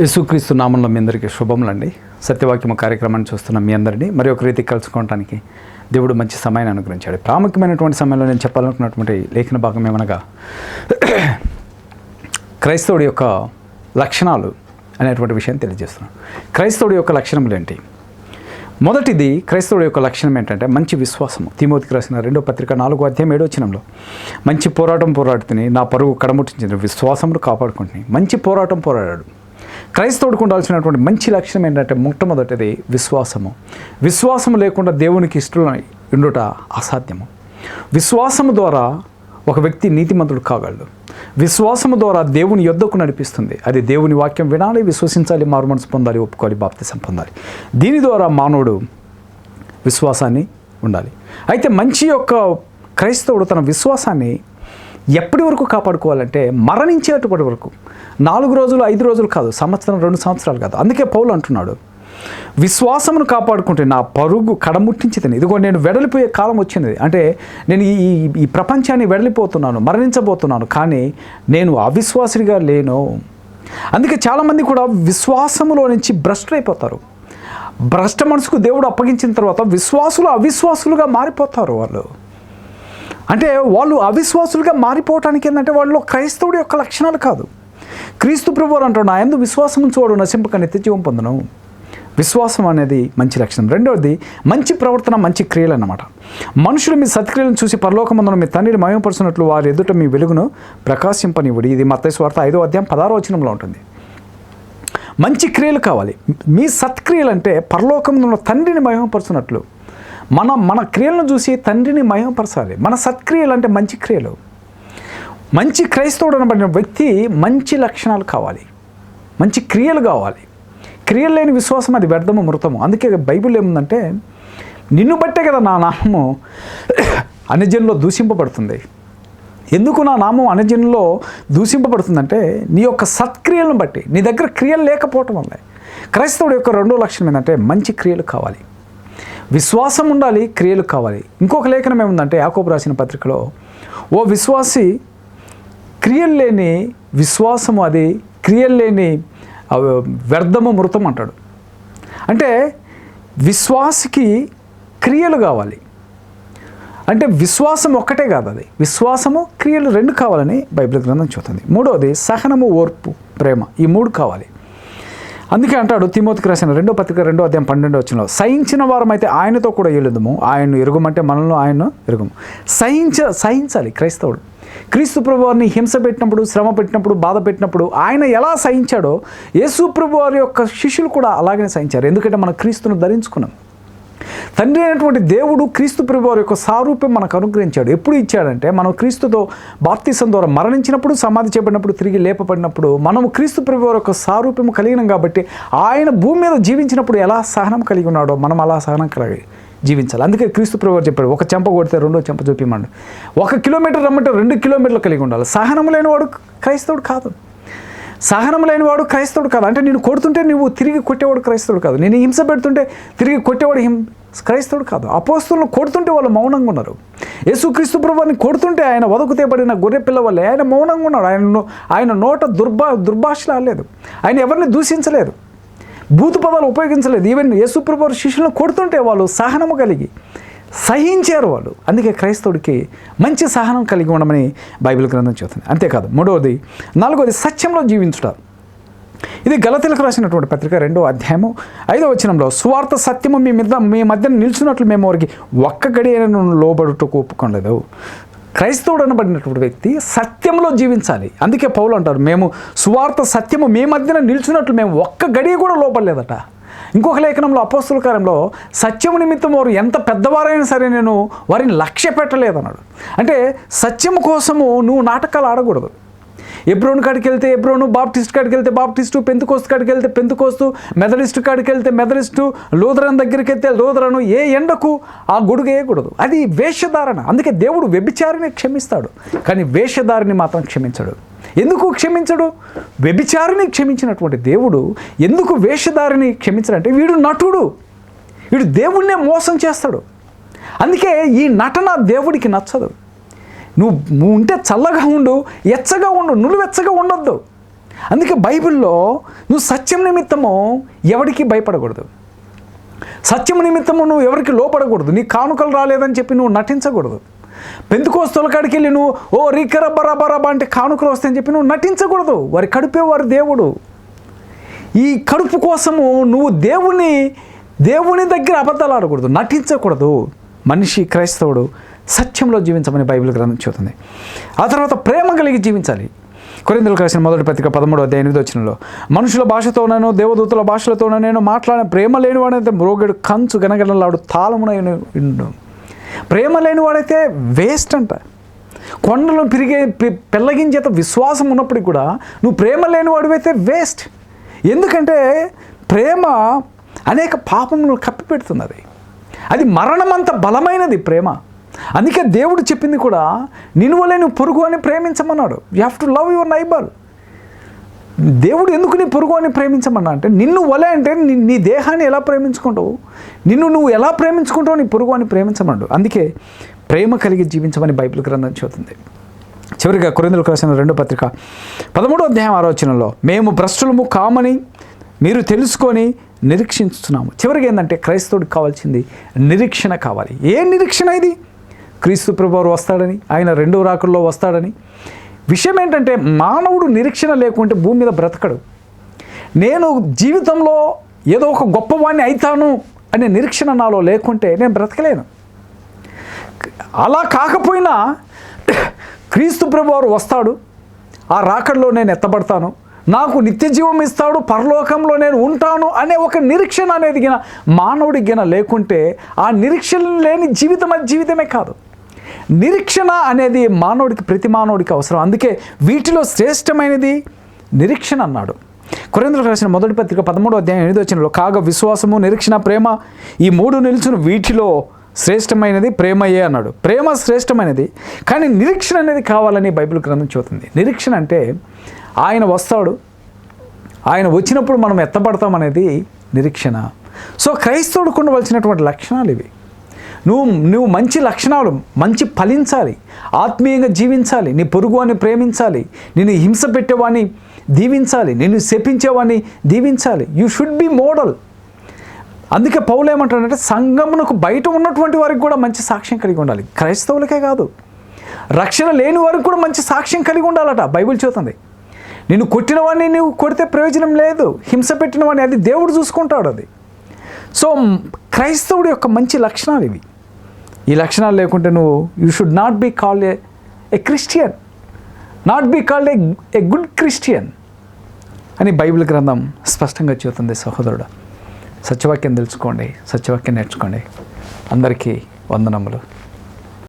యేసుక్రీస్తు నామంలో మీ అందరికీ శుభములండి సత్యవాక్యము కార్యక్రమాన్ని చూస్తున్న మీ అందరినీ మరి ఒక రీతి కలుసుకోవడానికి దేవుడు మంచి సమయాన్ని అనుగ్రహించాడు. ప్రాముఖ్యమైనటువంటి సమయంలో నేను చెప్పాలనుకున్నటువంటి లేఖన భాగం ఏమనగా క్రైస్తవుడి యొక్క లక్షణాలు అనేటువంటి విషయం తెలియజేస్తున్నాను. క్రైస్తవుడి యొక్క లక్షణములు ఏంటి? మొదటిది క్రైస్తవుడి యొక్క లక్షణం ఏంటంటే మంచి విశ్వాసము. తిమోతికి రాసిన రెండో పత్రిక నాలుగో అధ్యాయం ఏడో వచ్చినంలో మంచి పోరాటం పోరాడుతుంది నా పరుగు కడముట్టించిన విశ్వాసమును కాపాడుకుంటుని. మంచి పోరాటం పోరాడాడు. క్రైస్తవుడికి ఉండాల్సినటువంటి మంచి లక్షణం ఏంటంటే మొట్టమొదటిది విశ్వాసము. విశ్వాసము లేకుండా దేవునికి ఇష్టం ఉండుట అసాధ్యము. విశ్వాసము ద్వారా ఒక వ్యక్తి నీతిమంతుడు కాగలడు. విశ్వాసము ద్వారా దేవుని యొద్దకు నడిపిస్తుంది. అది దేవుని వాక్యం వినాలి విశ్వసించాలి మారు మనసు పొందాలి ఒప్పుకోవాలి బాప్తిసం పొందాలి. దీని ద్వారా మానవుడు విశ్వాసాన్ని ఉండాలి. అయితే మంచి యొక్క క్రైస్తవుడు తన విశ్వాసాన్ని ఎప్పటి వరకు కాపాడుకోవాలంటే మరణించేటప్పటి వరకు. నాలుగు రోజులు ఐదు రోజులు కాదు సంవత్సరం రెండు సంవత్సరాలు కాదు. అందుకే పౌలు అంటున్నాడు విశ్వాసమును కాపాడుకుంటే నా పరుగు కడముట్టించి ఇదిగో నేను వెడలిపోయే కాలం వచ్చింది. అంటే నేను ఈ ఈ- ప్రపంచాన్ని వెడలిపోతున్నాను మరణించబోతున్నాను కానీ నేను అవిశ్వాసుడిగా లేను. అందుకే చాలామంది కూడా విశ్వాసములో నుంచి భ్రష్టులైపోతారు భ్రష్ట మనసుకు దేవుడు అప్పగించిన తర్వాత విశ్వాసులు అవిశ్వాసులుగా మారిపోతారు వాళ్ళు. అంటే వాళ్ళు అవిశ్వాసులుగా మారిపోవటానికి ఏంటంటే వాళ్ళు క్రైస్తవుడి యొక్క లక్షణాలు కాదు. క్రీస్తు ప్రభువారు అంటాడు నా ఎందు విశ్వాసం చూడు నశింపక నిత్య జీవం పొందను. విశ్వాసం అనేది మంచి లక్షణం. రెండవది మంచి ప్రవర్తన మంచి క్రియలు అన్నమాట. మనుషులు మీ సత్క్రియలను చూసి పరలోకమందున మీ తండ్రిని మయమపరుచినట్లు వారి ఎదుట మీ వెలుగును ప్రకాశింపనివ్వడి. ఇది మత్తయి స్వార్థ ఐదో అధ్యాయం పదారో వచనంలో ఉంటుంది. మంచి క్రియలు కావాలి. మీ సత్క్రియలు అంటే పరలోకం తండ్రిని మహిమపరచున్నట్లు మన మన క్రియలను చూసి తండ్రిని మయంపరచాలి మన సత్క్రియలు అంటే మంచి క్రియలు. మంచి క్రైస్తవుడు అనబడిన వ్యక్తి మంచి లక్షణాలు కావాలి. మంచి క్రియలు కావాలి. క్రియలు లేని విశ్వాసం అది వ్యర్థము మృతము. అందుకే బైబిల్ ఏముందంటే నిన్ను బట్టే కదా నా నామము అన్యజనులో దూషింపబడుతుంది. ఎందుకు నా నామం అనజనులో దూషింపబడుతుందంటే నీ యొక్క సత్క్రియలను బట్టి నీ దగ్గర క్రియలు లేకపోవటం వల్లే. క్రైస్తవుడి యొక్క రెండో లక్షణం ఏంటంటే మంచి క్రియలు కావాలి. విశ్వాసం ఉండాలి క్రియలు కావాలి. ఇంకొక లేఖనం ఏముందంటే యాకోబు రాసిన పత్రికలో ఓ విశ్వాసి క్రియలు లేని విశ్వాసము అది క్రియలు లేని వ్యర్థము మృతం అంటాడు. అంటే విశ్వాసికి క్రియలు కావాలి. అంటే విశ్వాసం ఒక్కటే కాదు అది. విశ్వాసము క్రియలు రెండు కావాలని బైబిల్ గ్రంథం చూస్తుంది మూడవది సహనము ఓర్పు ప్రేమ. ఈ మూడు కావాలి. అందుకే అంటాడు తిమోతికి రాసిన రెండో పత్రిక రెండో అధ్యాయం పన్నెండో వచ్చిన సహించిన వారమైతే ఆయనతో కూడా ఎలుదము ఆయన్ను ఎరుగుమంటే మనల్ని ఆయన్ను ఎరుగుము. సహించ సహించాలి క్రైస్తవుడు. క్రీస్తు ప్రభువారిని హింస పెట్టినప్పుడు శ్రమ పెట్టినప్పుడు బాధ పెట్టినప్పుడు ఆయన ఎలా సహించాడో యేసు ప్రభు వారి యొక్క శిష్యులు కూడా అలాగనే సహించారు. ఎందుకంటే మన క్రీస్తును ధరించుకున్నాం. తండ్రి అయినటువంటి దేవుడు క్రీస్తు ప్రభువారి యొక్క సారూప్యం మనకు అనుగ్రహించాడు. ఎప్పుడు ఇచ్చాడంటే మనం క్రీస్తుతో బాప్తిసం ద్వారా మరణించినప్పుడు సమాధి చేయబడినప్పుడు తిరిగి లేపబడినప్పుడు మనము క్రీస్తు ప్రభువారి యొక్క సారూప్యం కలిగినాం కాబట్టి ఆయన భూమి మీద జీవించినప్పుడు ఎలా సహనం కలిగి ఉన్నాడో మనం అలా సహనం కలిగి జీవించాలి. అందుకే క్రీస్తు ప్రభువారు చెప్పాడు ఒక చెంప కొడితే రెండో చెంప చూపిమండు. ఒక కిలోమీటర్ రమ్మంటే రెండు కిలోమీటర్లు కలిగి ఉండాలి. సహనం లేనివాడు క్రైస్తవుడు కాదు. సహనం లేనివాడు క్రైస్తవుడు కాదు. అంటే నేను కొడుతుంటే నువ్వు తిరిగి కొట్టేవాడు క్రైస్తవుడు కాదు. నేను హింస పెడుతుంటే తిరిగి కొట్టేవాడు హిం క్రైస్తవుడు కాదు. అపోస్తులను కొడుతుంటే వాళ్ళు మౌనంగా ఉన్నారు. యేసుక్రీస్తు ప్రభువాన్ని కొడుతుంటే ఆయన వదకుతేబడిన గొర్రె పిల్ల వల్లే ఆయన మౌనంగా ఉన్నాడు. ఆయన ఆయన నోట దుర్భా దుర్భాషలు లేదు. ఆయన ఎవరిని దూషించలేదు. భూత పదాలు ఉపయోగించలేదు. ఈవెన్ యేసుప్రభు శిష్యులను కొడుతుంటే వాళ్ళు సహనము కలిగి సహించారు వాళ్ళు. అందుకే క్రైస్తవుడికి మంచి సహనం కలిగి ఉండమని బైబిల్ గ్రంథం చెబుతుంది. అంతేకాదు మూడవది నాలుగవది సత్యంలో జీవించుట. ఇది గలతలకు రాసినటువంటి పత్రిక రెండో అధ్యాయము ఐదో వచనంలో స్వార్థ సత్యము మీ మీద మీ మధ్యన నిల్చున్నట్లు మేము వారికి ఒక్క గడియను లోబడుటకు ఒప్పుకోలేదు క్రైస్తవుడు అనబడినటువంటి వ్యక్తి సత్యంలో జీవించాలి. అందుకే పౌలు అంటారు మేము స్వార్థ సత్యము మీ మధ్యన నిల్చున్నట్లు మేము ఒక్క గడియ కూడా లోపడలేదట ఇంకొక లేఖనంలో అపోస్తుల కార్యంలో సత్యము నిమిత్తం వారు ఎంత పెద్దవారైనా సరే నేను వారిని లక్ష్య పెట్టలేదన్నాడు అంటే సత్యం కోసము నువ్వు నాటకాలు ఆడకూడదు. ఎబ్రోన్ కాడికి వెళ్తే ఎబ్రోను బాప్టిస్ట్ కాడికి వెళ్తే బాప్టిస్టు పెంతుకోస్తు కాడికి వెళ్తే పెంతుకోస్తు మెథడిస్ట్ కాడికి వెళ్తే మెథడిస్టు లూథరన్ దగ్గరికి వెళ్తే లూథరను ఏ ఎండకు ఆ గొడుగు వేయకూడదు. అది వేషధారణ. అందుకే దేవుడు వ్యభిచారిని క్షమిస్తాడు. కానీ వేషధారిని మాత్రం క్షమించడు. ఎందుకు క్షమించడు? వ్యభిచారిని క్షమించినటువంటి దేవుడు ఎందుకు వేషధారిని క్షమించడంటే వీడు నటుడు. వీడు దేవుణ్ణే మోసం చేస్తాడు. అందుకే ఈ నటన దేవుడికి నచ్చదు. నువ్వు నువ్వు ఉంటే చల్లగా ఉండు ఎచ్చగా ఉండు నువ్వు వెచ్చగా ఉండొద్దు. అందుకే బైబిల్లో నువ్వు సత్యం నిమిత్తము ఎవరికి భయపడకూడదు. సత్యం నిమిత్తము నువ్వు ఎవరికి లోపడకూడదు. నీ కానుకలు రాలేదని చెప్పి నువ్వు నటించకూడదు. పెందుకోస్తుల కాడికి వెళ్ళి నువ్వు ఓ రికర రబ్బ అంటే కానుకలు వస్తాయని చెప్పి నువ్వు నటించకూడదు. వారి కడిపేవారు దేవుడు. ఈ కడుపు కోసము నువ్వు దేవుని దేవుని దగ్గర అబద్ధాలు ఆడకూడదు. నటించకూడదు. మనిషి క్రైస్తవుడు సత్యంలో జీవించమని బైబిల్ గ్రంథం చెబుతుంది. ఆ తర్వాత ప్రేమ కలిగి జీవించాలి. కొరిందులకు రాసిన మొదటి పత్రిక పదమూడు అధ్యాయ ఎనిమిది వచ్చినలో మనుషుల భాషతోనూ దేవదూతల భాషలతోనూ నేను మాట్లాడిన ప్రేమ లేనివాడైతే మ్రోగడు కంచు గనగనలాడు తాళమున ప్రేమ లేనివాడైతే వేస్ట్ అంట. కొండలు పెరిగే పె- పెళ్ళగించేత విశ్వాసం ఉన్నప్పటికీ కూడా నువ్వు ప్రేమ లేనివాడివైతే వేస్ట్. ఎందుకంటే ప్రేమ అనేక పాపములను కప్పిపెడుతున్నది. అది మరణమంత బలమైనది ప్రేమ. అందుకే దేవుడు చెప్పింది కూడా నిన్ను వలే నువ్వు పొరుగు అని ప్రేమించమన్నాడు. You have to love your neighbour దేవుడు ఎందుకు నీ పొరుగు అని ప్రేమించమన్నా అంటే నిన్ను వలే అంటే నీ- నీ దేహాన్ని ఎలా ప్రేమించుకుంటావు? నిన్ను నువ్వు ఎలా ప్రేమించుకుంటావు నీ పొరుగు అని ప్రేమించమన్నాడు. అందుకే ప్రేమ కలిగి జీవించమని బైబిల్ గ్రంథం చెబుతుంది. చివరిగా కొరిందులకు రాసిన రెండో పత్రిక పదమూడో అధ్యాయం ఆలోచనలో మేము భ్రష్టులము కామని మీరు తెలుసుకొని నిరీక్షించుతున్నాము. చివరికి ఏంటంటే క్రైస్తవుడికి కావాల్సింది నిరీక్షణ కావాలి. ఏ నిరీక్షణ ఇది? క్రీస్తు ప్రభువారు వస్తాడని ఆయన రెండో రాకుల్లో వస్తాడని. విషయం ఏంటంటే మానవుడు నిరీక్షణ లేకుంటే భూమి మీద బ్రతకడు. నేను జీవితంలో ఏదో ఒక గొప్పవాణ్ణి అవుతాను అనే నిరీక్షణ నాలో లేకుంటే నేను బ్రతకలేను. అలా కాకపోయినా క్రీస్తు ప్రభువారు వస్తాడు ఆ రాకడలో నేను ఎత్తబడతాను నాకు నిత్య జీవం ఇస్తాడు పరలోకంలో నేను ఉంటాను అనే ఒక నిరీక్షణ అనేది గిన మానవుడికి గిన లేకుంటే ఆ నిరీక్షణ లేని జీవితం అది జీవితమే కాదు. నిరీక్షణ అనేది మానవుడికి ప్రతి మానవుడికి అవసరం. అందుకే వీటిలో శ్రేష్టమైనది నిరీక్షణ అన్నాడు. కొరేంద్రులకు రాసిన మొదటి పత్రిక పదమూడో అధ్యాయం ఎనిమిది వచ్చినలో కాగా విశ్వాసము నిరీక్షణ ప్రేమ ఈ మూడు నిలుచును వీటిలో శ్రేష్టమైనది ప్రేమయే అన్నాడు. ప్రేమ శ్రేష్టమైనది కానీ నిరీక్షణ అనేది కావాలని బైబిల్ గ్రంథం చెబుతుంది. నిరీక్షణ అంటే ఆయన వస్తాడు ఆయన వచ్చినప్పుడు మనం ఎత్తపడతాం అనేది నిరీక్షణ. సో క్రైస్తవుడికి ఉండవలసినటువంటి లక్షణాలు ఇవి. నువ్వు నువ్వు మంచి లక్షణాలు మంచి ఫలించాలి. ఆత్మీయంగా జీవించాలి. నీ పొరుగు అని ప్రేమించాలి. నిన్ను హింస పెట్టేవాడిని దీవించాలి. నిన్ను శపించేవాడిని దీవించాలి. యూ షుడ్ బి మోడల్ అందుకే పౌలు ఏమంటాడంటే సంఘమునకు బయట ఉన్నటువంటి వారికి కూడా మంచి సాక్ష్యం కలిగి ఉండాలి. క్రైస్తవులకే కాదు. రక్షణ లేని వారికి కూడా మంచి సాక్ష్యం కలిగి ఉండాలట. బైబిల్ చూతుంది నిన్ను కొట్టిన వాడిని నువ్వు కొడితే ప్రయోజనం లేదు. హింస పెట్టిన వాడిని అది దేవుడు చూసుకుంటాడు అది. సో క్రైస్తవుడి యొక్క మంచి లక్షణాలు ఇవి. ఈ లక్షణాలు లేకుంటే నువ్వు you should not be called a a Christian not be called a a good Christian అని బైబిల్ గ్రంథం స్పష్టంగా చెబుతుంది సహోదరుడు. సత్యవాక్యం తెలుసుకోండి సత్యవాక్యం నేర్చుకోండి. అందరికీ వందనములు.